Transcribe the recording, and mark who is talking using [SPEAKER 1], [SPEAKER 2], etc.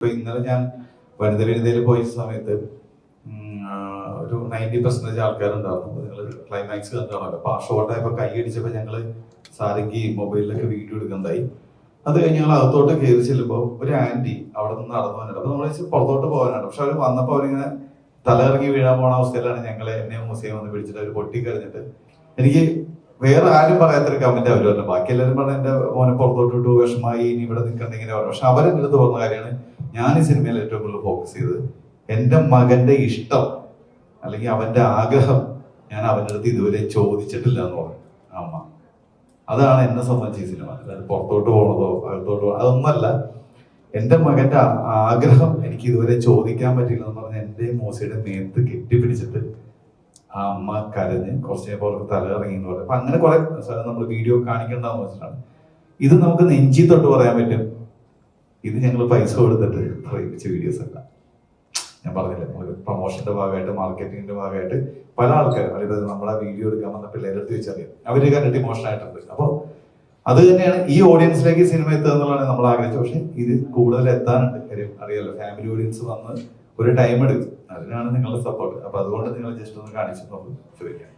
[SPEAKER 1] ഇപ്പൊ ഇന്നലെ ഞാൻ വനിത വനിതയിൽ പോയ സമയത്ത് ഒരു നയന്റി പെർസെന്റേജ് ആൾക്കാരുണ്ടായിരുന്നു. നിങ്ങൾ ക്ലൈമാക്സ് കണ്ടാണല്ലോ അപ്പൊ ആ കൈ അടിച്ചപ്പോ ഞങ്ങൾ സാരംഗി മൊബൈലിലൊക്കെ വീഡിയോ എടുക്കണ്ടായി അത് കഴിഞ്ഞ് ഞങ്ങൾ അകത്തോട്ട് കയറി ചെല്ലുമ്പോൾ ഒരു ആന്റി അവിടെ നിന്ന് നടന്നു വന്നിട്ട് അപ്പൊ നമ്മൾ പുറത്തോട്ട് പോകാനാണ്. പക്ഷെ അവർ വന്നപ്പോൾ അവരിങ്ങനെ തലകറങ്ങി വീഴാൻ പോണ അവസ്ഥയിലാണ് ഞങ്ങളെ എന്നെ മൂസയും വന്ന് പിടിച്ചിട്ട് അവർ പൊട്ടിക്കറിഞ്ഞിട്ട് എനിക്ക് വേറെ ആരും പറയാത്തൊരു കമന്റ് അവർ പറഞ്ഞു ബാക്കി എല്ലാവരും പറഞ്ഞ എന്റെ മോനെ പുറത്തോട്ട് വിട്ടു വിഷമായി ഇനി ഇവിടെ നിൽക്കണ്ടെങ്കിൽ പറഞ്ഞു പക്ഷെ അവരെന്റെ അടുത്ത് കാര്യമാണ് ഞാൻ ഈ സിനിമയിൽ ഏറ്റവും കൂടുതൽ ഫോക്കസ് ചെയ്തത് എന്റെ മകന്റെ ഇഷ്ടം അല്ലെങ്കിൽ അവന്റെ ആഗ്രഹം ഞാൻ അവന്റെ അടുത്ത് ഇതുവരെ ചോദിച്ചിട്ടില്ല എന്ന് പറഞ്ഞു. അമ്മ. അതാണ് എന്നെ സംബന്ധിച്ച് ഈ സിനിമ. അതായത് പുറത്തോട്ട് പോകണതോ അകത്തോട്ട് പോകണോ അതൊന്നല്ല എന്റെ മകന്റെ ആഗ്രഹം എനിക്ക് ഇതുവരെ ചോദിക്കാൻ പറ്റില്ല എന്ന് പറഞ്ഞ എന്റെ മോശയുടെ നേത്ത് കെട്ടിപ്പിടിച്ചിട്ട് ആ അമ്മ കരഞ്ഞ് കുറച്ച് കഴിയുമ്പോൾ അവർക്ക് തല ഇറങ്ങി എന്ന് പറയും അപ്പൊ അങ്ങനെ കുറെ നമ്മൾ വീഡിയോ കാണിക്കണ്ടെന്ന് വെച്ചിട്ടാണ്. ഇത് നമുക്ക് നെഞ്ചി തൊട്ട് പറയാൻ പറ്റും. ഇത് ഞങ്ങൾ പൈസ കൊടുത്തിട്ട് പ്രേമിച്ച വീഡിയോസ് അല്ല. ഞാൻ പറഞ്ഞില്ല നമ്മൾ പ്രൊമോഷന്റെ ഭാഗമായിട്ട് മാർക്കറ്റിംഗിന്റെ ഭാഗമായിട്ട് പല ആൾക്കാരും അതായത് നമ്മളെ വീഡിയോ എടുക്കാൻ വന്ന പിള്ളേരെ അടുത്ത് വെച്ചറിയാം അവർ കണ്ടിട്ട് ഇമോഷൻ ആയിട്ടുണ്ട്. അപ്പോൾ അത് തന്നെയാണ് ഈ ഓഡിയൻസിലേക്ക് സിനിമ എത്തുക എന്നുള്ളതാണ് നമ്മൾ ആഗ്രഹിച്ചത്. പക്ഷെ ഇത് കൂടുതൽ എത്താനുണ്ട്. കാര്യം അറിയാലോ ഫാമിലി ഓഡിയൻസ് വന്ന് ഒരു ടൈം എടുക്കും. അതിനാണ് നിങ്ങളുടെ സപ്പോർട്ട് അപ്പൊ അതുകൊണ്ട് നിങ്ങൾ ജസ്റ്റ് ഒന്ന് കാണിച്ചു നോക്കും. ശ്രമിക്കാം